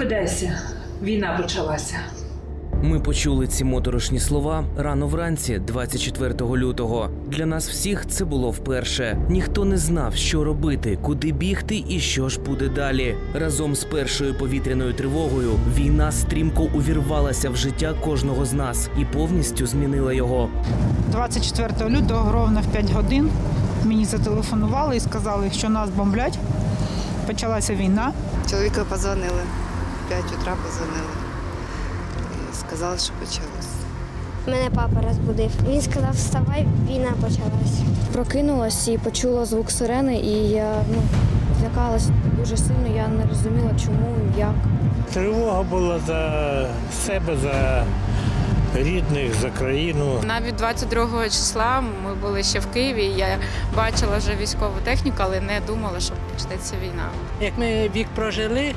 Прокидайся, війна почалася. Ми почули ці моторошні слова рано вранці, 24 лютого. Для нас всіх це було вперше. Ніхто не знав, що робити, куди бігти і що ж буде далі. Разом з першою повітряною тривогою війна стрімко увірвалася в життя кожного з нас і повністю змінила його. 24 лютого ровно в 5 годин мені зателефонували і сказали, що нас бомблять. Почалася війна. Чоловіка подзвонили, в 5 утра подзвонили. І сказали, що почалось. Мене папа розбудив. Він сказав, вставай, війна почалась. Прокинулась і почула звук сирени, і я ну, злякалась дуже сильно. Я не розуміла, чому, і як. Тривога була за себе, за рідних, за країну. Навіть 22 числа ми були ще в Києві. і Я бачила вже військову техніку, але не думала, що почнеться війна. Як ми вік прожили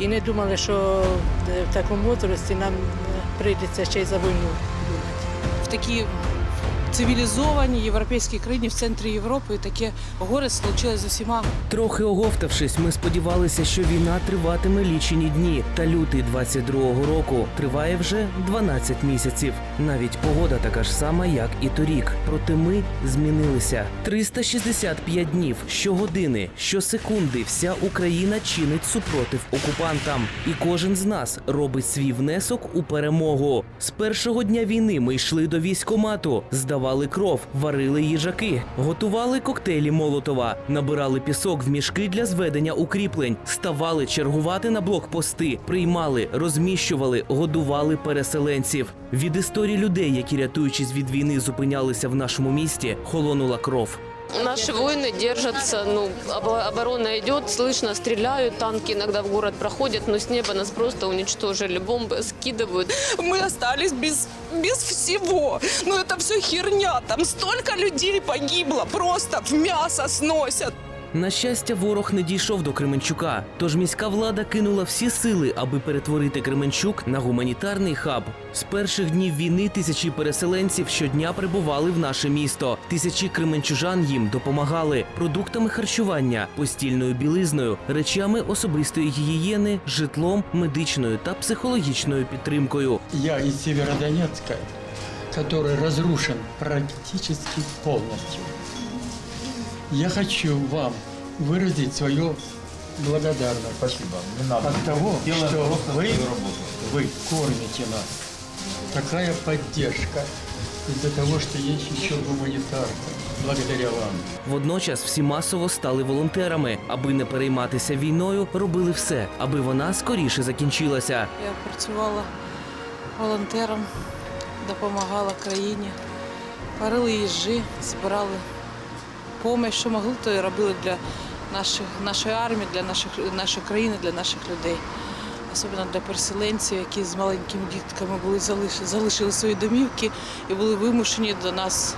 і не думали, що е, в такому возрасті нам е, прийдеться ще й за війну думати. в такій цивілізованій європейській країні в центрі Європи таке горе случилось з усіма. Трохи оговтавшись, ми сподівалися, що війна триватиме лічені дні. Та лютий 22-го року триває вже 12 місяців. Навіть погода така ж сама, як і торік. Проте ми змінилися. 365 днів, щогодини, щосекунди вся Україна чинить супротив окупантам. І кожен з нас робить свій внесок у перемогу. З першого дня війни ми йшли до військомату, здавали кров, варили їжаки, готували коктейлі Молотова, набирали пісок в мішки для зведення укріплень, ставали чергувати на блокпости, приймали, розміщували, годували переселенців. Від історії людей, які рятуючись від війни, зупинялися в нашому місті, холонула кров. Наши воины держатся, ну, обо- оборона идет, слышно, стреляют, танки иногда в город проходят, но с неба нас просто уничтожили, бомбы скидывают. Мы остались без, без всего. Ну это все херня. Там столько людей погибло. Просто в мясо сносят. На щастя, ворог не дійшов до Кременчука, тож міська влада кинула всі сили, аби перетворити Кременчук на гуманітарний хаб. З перших днів війни тисячі переселенців щодня прибували в наше місто. Тисячі кременчужан їм допомагали продуктами харчування, постільною білизною, речами особистої гігієни, житлом, медичною та психологічною підтримкою. Я из Северодонецка, который разрушен практически полностью. Я хочу вам выразить свое благодарность Спасибо. Не надо. от того, Делаем что просто вы, свою работу. вы кормите нас. Такая поддержка из-за того, что есть еще гуманитарка. Благодаря вам. Водночас всі масово стали волонтерами, аби не перейматися війною, робили все, аби вона скоріше закінчилася. Я працювала волонтером, допомагала країні, варили їжі, збирали помощь, що могли, то і робили для наших, нашої армії, для наших, нашої країни, для наших людей. Особливо для переселенців, які з маленькими дітками були залишили, залишили свої домівки і були вимушені до нас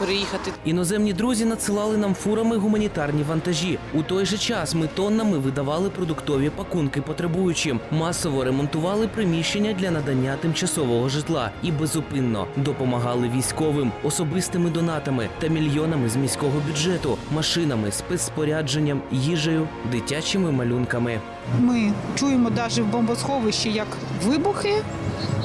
переїхати. Іноземні друзі надсилали нам фурами гуманітарні вантажі. У той же час ми тоннами видавали продуктові пакунки потребуючим, масово ремонтували приміщення для надання тимчасового житла і безупинно допомагали військовим особистими донатами та мільйонами з міського бюджету, машинами, спецспорядженням, їжею, дитячими малюнками. Ми чуємо навіть в бомбосховищі як вибухи.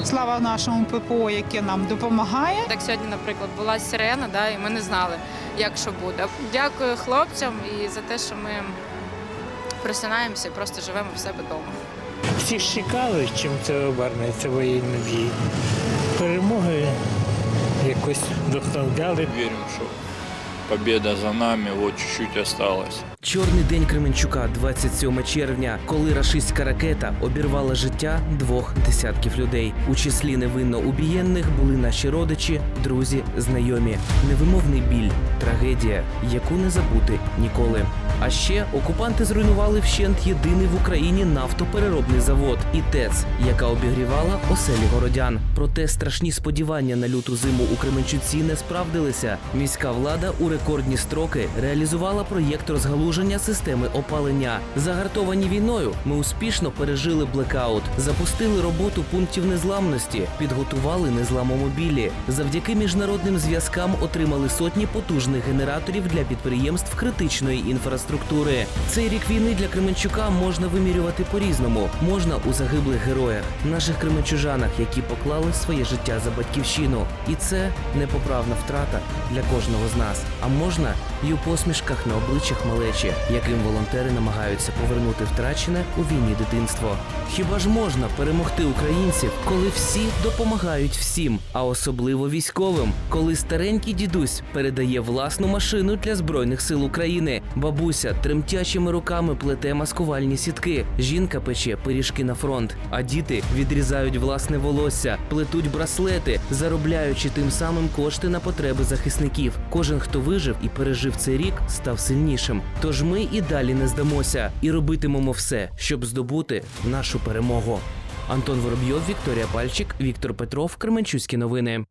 Слава нашому ППО, яке нам допомагає. Так сьогодні, наприклад, була сирена, да, і ми не знали, як що буде. Дякую хлопцям і за те, що ми просинаємося і просто живемо в себе вдома. Всі ж чекали, чим це обернеться воєнні дії. Перемоги якось вдохновляли. Верим, что победа за нами, вот чуть-чуть осталось. Чорний день Кременчука, 27 червня, коли рашистська ракета обірвала життя двох десятків людей. У числі невинно убієнних були наші родичі, друзі, знайомі. Невимовний біль, трагедія, яку не забути ніколи. А ще окупанти зруйнували вщент єдиний в Україні нафтопереробний завод і ТЕЦ, яка обігрівала оселі городян. Проте страшні сподівання на люту зиму у Кременчуці не справдилися. Міська влада у рекордні строки реалізувала проєкт розгалуження налагодження системи опалення. Загартовані війною ми успішно пережили блекаут, запустили роботу пунктів незламності, підготували незламомобілі. Завдяки міжнародним зв'язкам отримали сотні потужних генераторів для підприємств критичної інфраструктури. Цей рік війни для Кременчука можна вимірювати по-різному. Можна у загиблих героях, наших кременчужанах, які поклали своє життя за батьківщину. І це непоправна втрата для кожного з нас. А можна і у посмішках на обличчях малечі, яким волонтери намагаються повернути втрачене у війні дитинство. Хіба ж можна перемогти українців, коли всі допомагають всім, а особливо військовим, коли старенький дідусь передає власну машину для збройних сил України, бабуся тремтячими руками плете маскувальні сітки, жінка пече пиріжки на фронт, а діти відрізають власне волосся, плетуть браслети, заробляючи тим самим кошти на потреби захисників. Кожен, хто вижив і пережив цей рік, став сильнішим. Тож ми і далі не здамося і робитимемо все, щоб здобути нашу перемогу. Антон Воробйов, Вікторія Пальчик, Віктор Петров, Кременчуські новини.